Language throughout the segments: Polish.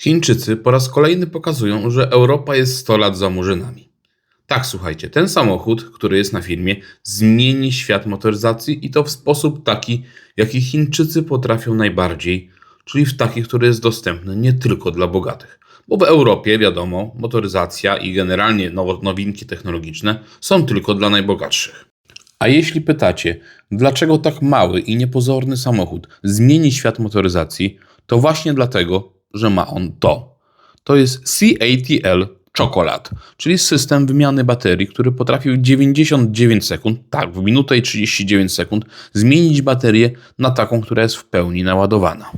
Chińczycy po raz kolejny pokazują, że Europa jest 100 lat za murzynami. Tak, słuchajcie, ten samochód, który jest na filmie, zmieni świat motoryzacji i to w sposób taki, jaki Chińczycy potrafią najbardziej, czyli w taki, który jest dostępny nie tylko dla bogatych. Bo w Europie, wiadomo, motoryzacja i generalnie now- nowinki technologiczne są tylko dla najbogatszych. A jeśli pytacie, dlaczego tak mały i niepozorny samochód zmieni świat motoryzacji, to właśnie dlatego, że ma on to. To jest CATL Chocolate, czyli system wymiany baterii, który potrafił w 99 sekund, tak, w minutę i 39 sekund, zmienić baterię na taką, która jest w pełni naładowana.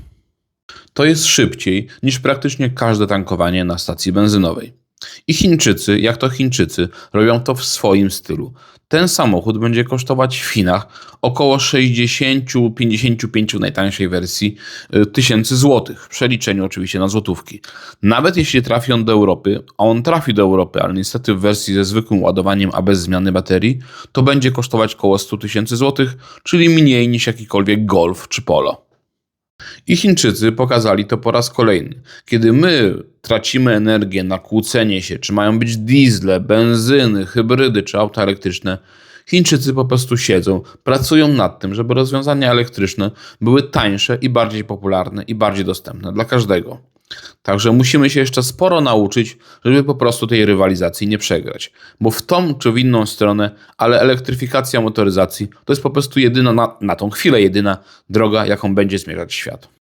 To jest szybciej niż praktycznie każde tankowanie na stacji benzynowej. I Chińczycy, jak to Chińczycy, robią to w swoim stylu. Ten samochód będzie kosztować w Chinach około 60-55 najtańszej wersji y, tysięcy złotych, w przeliczeniu oczywiście na złotówki. Nawet jeśli trafi on do Europy, a on trafi do Europy, ale niestety w wersji ze zwykłym ładowaniem, a bez zmiany baterii, to będzie kosztować około 100 tysięcy złotych, czyli mniej niż jakikolwiek Golf czy Polo. I Chińczycy pokazali to po raz kolejny. Kiedy my tracimy energię na kłócenie się, czy mają być diesle, benzyny, hybrydy czy auta elektryczne, Chińczycy po prostu siedzą, pracują nad tym, żeby rozwiązania elektryczne były tańsze i bardziej popularne i bardziej dostępne dla każdego. Także musimy się jeszcze sporo nauczyć, żeby po prostu tej rywalizacji nie przegrać. Bo w tą czy w inną stronę, ale elektryfikacja motoryzacji to jest po prostu jedyna, na, na tą chwilę jedyna droga, jaką będzie zmierzać świat.